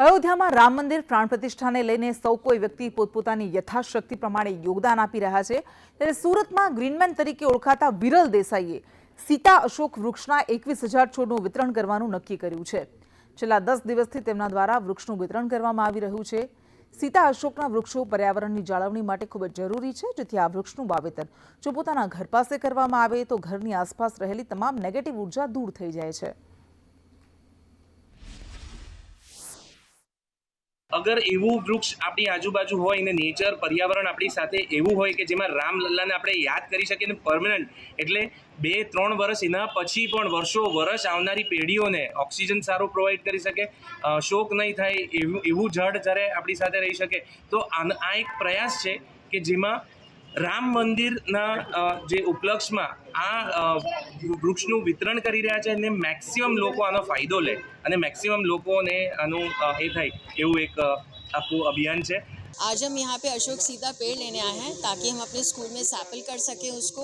અયોધ્યામાં રામ મંદિર પ્રાણ પ્રતિષ્ઠાને લઈને સૌ કોઈ વ્યક્તિ પોતપોતાની યથાશક્તિ પ્રમાણે યોગદાન આપી રહ્યા છે. ત્યારે સુરતમાં ગ્રીનમેન તરીકે ઓળખાતા વિરલ દેસાઈએ સીતા અશોક વૃક્ષના એકવીસ હજાર છોડનું વિતરણ કરવાનું નક્કી કર્યું છે. છેલ્લા દસ દિવસથી તેમના દ્વારા વૃક્ષનું વિતરણ કરવામાં આવી રહ્યું છે. સીતા અશોકના વૃક્ષો પર્યાવરણની જાળવણી માટે ખૂબ જ જરૂરી છે. જેથી આ વૃક્ષનું વાવેતર જો પોતાના ઘર પાસે કરવામાં આવે તો ઘરની આસપાસ રહેલી તમામ નેગેટિવ ઊર્જા દૂર થઈ જાય છે. અગર એવું વૃક્ષ આપણી આજુબાજુ હોય ને નેચર પર્યાવરણ આપણી સાથે એવું હોય કે જેમાં રામલલ્લાને આપણે યાદ કરી શકીએ ને પરમનન્ટ એટલે બે, ત્રણ વર્ષ એના પછી પણ વર્ષો વર્ષ આવનારી પેઢીઓને ઓક્સિજન સારું પ્રોવાઈડ કરી શકે શોક નહીં થાય, એવું એવું ઝાડ જ્યારે આપણી સાથે રહી શકે, તો આ એક પ્રયાસ છે કે જેમાં રામ મંદિરના જે ઉપલક્ષમાં આ વૃક્ષનું વિતરણ કરી રહ્યા છે અને મેક્સિમમ લોકો આનો ફાયદો લે. અને મેક્સિમમ લોકોને આનું એ થાય એવું એક આખું અભિયાન છે. आज हम यहाँ पे अशोक सीता पेड़ लेने आए हैं ताकि हम अपने स्कूल में सैपल कर सकें उसको,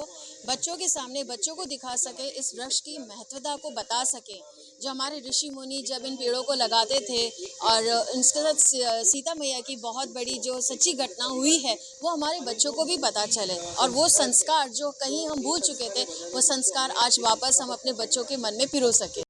बच्चों के सामने बच्चों को दिखा सकें, इस वृक्ष की महत्वता को बता सकें। जो हमारे ऋषि मुनि जब इन पेड़ों को लगाते थे और इसके साथ सीता मैया की बहुत बड़ी जो सच्ची घटना हुई है, वो हमारे बच्चों को भी पता चले। और वो संस्कार जो कहीं हम भूल चुके थे, वो संस्कार आज वापस हम अपने बच्चों के मन में पिरो सकें।